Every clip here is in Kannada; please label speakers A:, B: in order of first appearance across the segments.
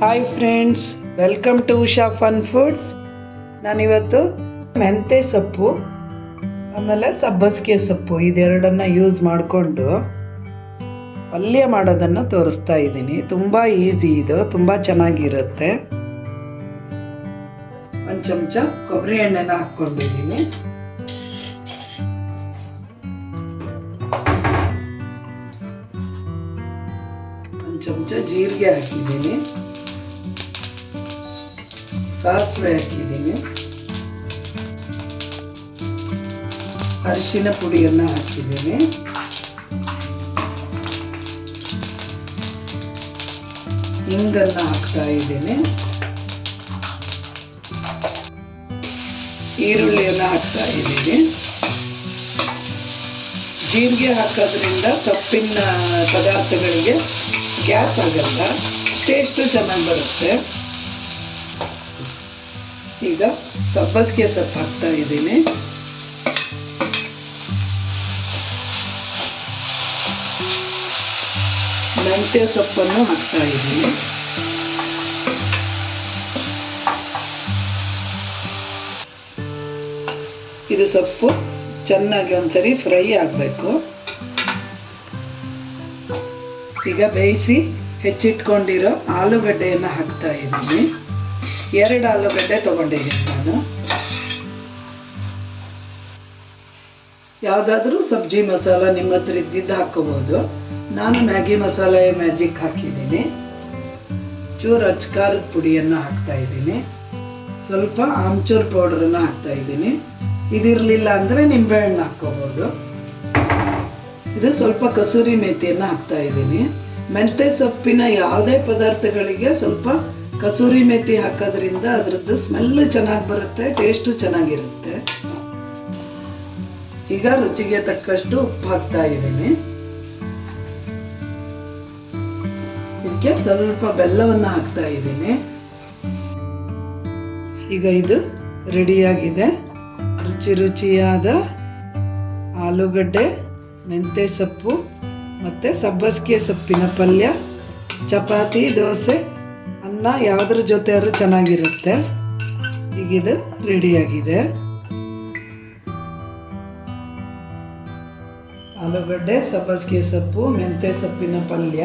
A: Hi friends welcome to Usha fun foods ನಾನಿವತ್ತು ಮೆಂತೆ ಸೊಪ್ಪು, ಆಮೇಲೆ ಸಬ್ಬಸಿಗೆ ಸೊಪ್ಪು, ಇದೆರಡನ್ನ ಯೂಸ್ ಮಾಡಿಕೊಂಡು ಪಲ್ಯ ಮಾಡೋದನ್ನು ತೋರಿಸ್ತಾ ಇದ್ದೀನಿ. ತುಂಬ ಈಸಿ ಇದು, ತುಂಬ ಚೆನ್ನಾಗಿರುತ್ತೆ. ಒಂದು ಚಮಚ ಕೊಬ್ಬರಿ ಎಣ್ಣೆನ ಹಾಕ್ಕೊಂಡಿದ್ದೀನಿ. ಒಂದು ಚಮಚ ಜೀರಿಗೆ ಹಾಕಿದ್ದೀನಿ. ಸಾಸಿವೆ ಹಾಕಿದ್ದೀನಿ ಅರಿಶಿನ ಪುಡಿಯನ್ನು ಹಾಕಿದ್ದೀನಿ ಹಿಂಗನ್ನು ಹಾಕ್ತಾ ಇದ್ದೀನಿ ಈರುಳ್ಳಿಯನ್ನು ಹಾಕ್ತಾ ಇದ್ದೀನಿ ಜೀರಿಗೆ ಹಾಕೋದ್ರಿಂದ ಸೊಪ್ಪಿನ ಪದಾರ್ಥಗಳಿಗೆ ಗ್ಯಾಸ್ ಆಗಲ್ಲ ಟೇಸ್ಟು ಚೆನ್ನಾಗಿ ಬರುತ್ತೆ ಈಗ ಸಬ್ಬಸಿಗೆ ಸೊಪ್ಪು ಹಾಕ್ತಾ ಇದ್ದೀನಿ. ಮೆಂತ್ಯ ಸೊಪ್ಪನ್ನು ಹಾಕ್ತಾ ಇದ್ದೀನಿ. ಇದು ಸೊಪ್ಪು ಚೆನ್ನಾಗಿ ಒಂದ್ಸರಿ ಫ್ರೈ ಆಗಬೇಕು. ಈಗ ಬೇಯಿಸಿ ಹೆಚ್ಚಿಟ್ಕೊಂಡಿರೋ ಆಲೂಗಡ್ಡೆಯನ್ನು ಹಾಕ್ತಾ ಇದ್ದೀನಿ. ಎರಡು ಆಲೂಗಡ್ಡೆ ತೊಗೊಂಡಿದ್ದೀನಿ ನಾನು. ಯಾವುದಾದ್ರೂ ಸಬ್ಜಿ ಮಸಾಲ ನಿಮ್ಮ ಹತ್ರ ಇದ್ದಿದ್ದು ಹಾಕೋಬಹುದು ನಾನು ಮ್ಯಾಗಿ ಮಸಾಲ ಮ್ಯಾಜಿಕ್ ಹಾಕಿದ್ದೀನಿ. ಚೂರು ಅಚ್ಕಾರದ ಪುಡಿಯನ್ನು ಹಾಕ್ತಾ ಇದ್ದೀನಿ. ಸ್ವಲ್ಪ ಆಮ್ಚೂರ್ ಪೌಡ್ರನ್ನು ಹಾಕ್ತಾ ಇದ್ದೀನಿ. ಇದಿರಲಿಲ್ಲ ಅಂದರೆ ನಿಂಬೆಹಣ್ಣು ಹಾಕ್ಕೋಬೋದು. ಇದು ಸ್ವಲ್ಪ ಕಸೂರಿ ಮೇಥಿಯನ್ನು ಹಾಕ್ತಾ ಇದ್ದೀನಿ. ಮೆಂತ್ಯ ಸೊಪ್ಪಿನ ಯಾವುದೇ ಪದಾರ್ಥಗಳಿಗೆ ಸ್ವಲ್ಪ ಕಸೂರಿ ಮೇಥಿ ಹಾಕೋದ್ರಿಂದ ಅದರದ್ದು ಸ್ಮೆಲ್ಲು ಚೆನ್ನಾಗಿ ಬರುತ್ತೆ ಟೇಸ್ಟು ಚೆನ್ನಾಗಿರುತ್ತೆ. ಈಗ ರುಚಿಗೆ ತಕ್ಕಷ್ಟು ಉಪ್ಪು ಹಾಕ್ತಾ ಇದ್ದೀನಿ. ಇದಕ್ಕೆ ಸ್ವಲ್ಪ ಬೆಲ್ಲವನ್ನು ಹಾಕ್ತಾ ಇದ್ದೀನಿ. ಈಗ ಇದು ರೆಡಿಯಾಗಿದೆ. ರುಚಿ ರುಚಿಯಾದ ಆಲೂಗಡ್ಡೆ ಮೆಂತೆ ಸೊಪ್ಪು ಮತ್ತು ಸಬ್ಬಸಿಗೆ ಸೊಪ್ಪಿನ ಪಲ್ಯ, ಚಪಾತಿ, ದೋಸೆ ಅನ್ನ ಯಾವುದ್ರ ಜೊತೆ ಆದ್ರೂ ಚೆನ್ನಾಗಿರುತ್ತೆ. ಈಗ ಈಗಿದು ರೆಡಿಯಾಗಿದೆ ಆಲೂಗಡ್ಡೆ, ಸಬ್ಬಸಿಗೆ ಸೊಪ್ಪು, ಮೆಂತ್ಯ ಸೊಪ್ಪಿನ ಪಲ್ಯ.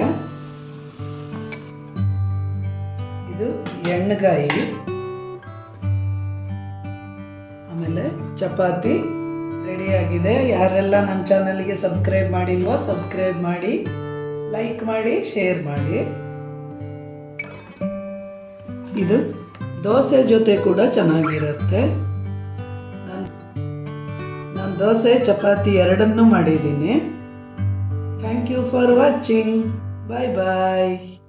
A: ಇದು ಎಣ್ಣೆಗಾಯಿ ಆಮೇಲೆ ಚಪಾತಿ ರೆಡಿಯಾಗಿದೆ ಯಾರೆಲ್ಲ ನಮ್ಮ ಚಾನಲ್ಗೆ ಸಬ್ಸ್ಕ್ರೈಬ್ ಮಾಡಿಲ್ವೋ ಸಬ್ಸ್ಕ್ರೈಬ್ ಮಾಡಿ ಲೈಕ್ ಮಾಡಿ ಶೇರ್ ಮಾಡಿ. ಇದು ದೋಸೆ ಜೊತೆ ಕೂಡ ಚೆನ್ನಾಗಿರುತ್ತೆ. ನಾನು ನಾನು ದೋಸೆ, ಚಪಾತಿ ಎರಡನ್ನೂ ಮಾಡಿದ್ದೀನಿ. Thank you for watching bye bye